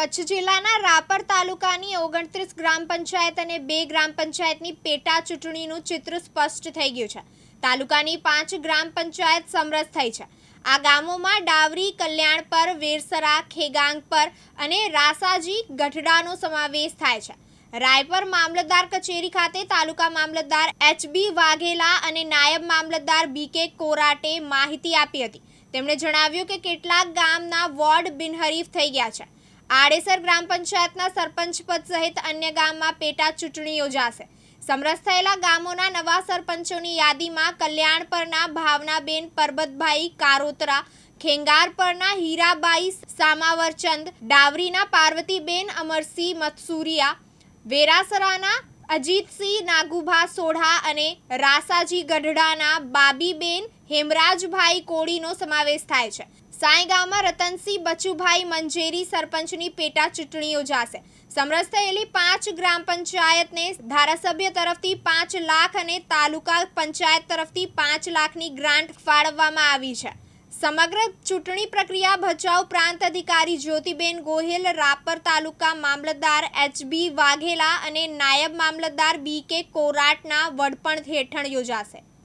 કચ્છ જિલ્લાના રાપર તાલુકાની ઓગણત્રીસ ગ્રામ પંચાયત અને બે ગ્રામ પંચાયતની પેટા ચૂંટણીનું ચિત્ર સ્પષ્ટ થઈ ગયું છે. તાલુકાની પાંચ ગ્રામ પંચાયત સમરસ થઈ છે. આ ગામોમાં ડાવરી, કલ્યાણ પર, વેરસરા, ખેગાંગ પર અને રાસાજી ગઢડાનો સમાવેશ થાય છે. રાયપર મામલતદાર કચેરી ખાતે તાલુકા મામલતદાર એચબી વાઘેલા અને નાયબ મામલતદાર બી કે કોરાટે માહિતી આપી હતી. તેમણે જણાવ્યું કે કેટલાક ગામના વોર્ડ બિનહરીફ થઈ ગયા છે. આડેસર ગ્રામ પંચાયતના સરપંચ પદ સહિત અન્ય ગામમાં પેટા ચૂંટણી યોજાશે. સમરસ થયેલા ગામોના નવા સરપંચોની યાદીમાં કલ્યાણ પરના ભાવનાબેન પરબતભાઈ કારોતરા, ખેંગાર પરના હીરાબાઈ સામાવરચંદ, ડાવરીના પાર્વતીબેન અમરસિંહ મથસુરિયા વેરાસરાના અજીતસિંહ નાગુભા સોઢા અને રાસાજી ગઢડાના બાબીબેન હેમરાજભાઈ કોળીનો સમાવેશ થાય છે. સાંઈગામમાં રતનસિંહ બચુભાઈ મંજેરી સરપંચની પેટા ચૂંટણી યોજાશે. સમરસ થયેલી પાંચ ગ્રામ પંચાયતને ધારાસભ્ય તરફથી પાંચ લાખ અને તાલુકા પંચાયત તરફથી પાંચ લાખની ગ્રાન્ટ ફાળવવામાં આવી છે. સમગ્ર ચૂંટણી પ્રક્રિયા ભચાઉ પ્રાંત અધિકારી જ્યોતિબેન ગોહિલ, રાપર તાલુકા મામલતદાર એચબી વાઘેલા અને નાયબ મામલતદાર બી કે કોરાટના વડપણ હેઠળ યોજાશે.